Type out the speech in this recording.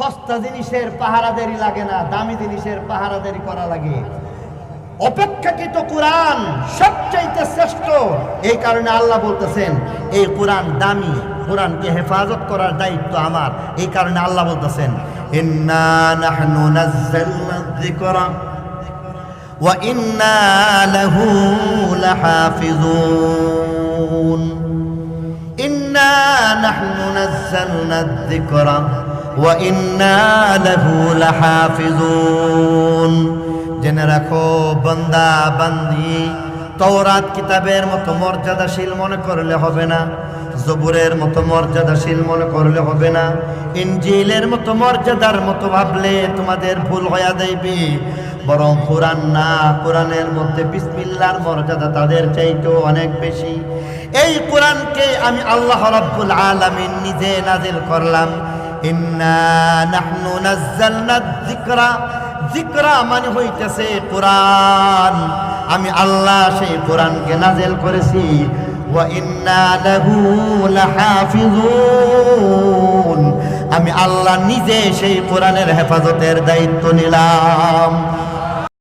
সস্তা জিনিসের পাহারাদারি লাগে না, দামি জিনিসের পাহারাদারি করা লাগে। অপেক্ষাকৃত কোরআন সবচাইতে শ্রেষ্ঠ। এই কারণে আল্লাহ বলতেছেন, এই কোরআন দামি, কোরআনকে হেফাজত করার দায়িত্ব আমার। এই কারণে আল্লাহ বলতেছেন, ইন্না নাহনু নাযালনা যিকরা। জেনে রাখো, বান্দা, বান্দি, তওরাত কিতাবের মতো মর্যাদাশীল মনে করলে হবে না, জবুরের মতো মর্যাদাশীল মনে করলে হবে না, ইনজিলের মতো মর্যাদার মতো ভাবলে তোমাদের ভুল হয়ে যাইবে। বরং কোরআন না, কোরআনের মধ্যে বিসমিল্লার মর্যাদা তাদের চাইতেও অনেক বেশি। এই কোরআনকে আমি আল্লাহ রাব্বুল আলামিন নিজে নাজিল করলাম। ইন্না নাহনু নাজ্জালনা যিকরা। জিকরা মানে হইতেছে কোরআন। আমি আল্লাহ সেই কোরআনকে নাজেল করেছি। ওয়া ইন্না লাহু লাহাফিজুন। আমি আল্লাহ নিজে সেই কোরআনের হেফাজতের দায়িত্ব নিলাম।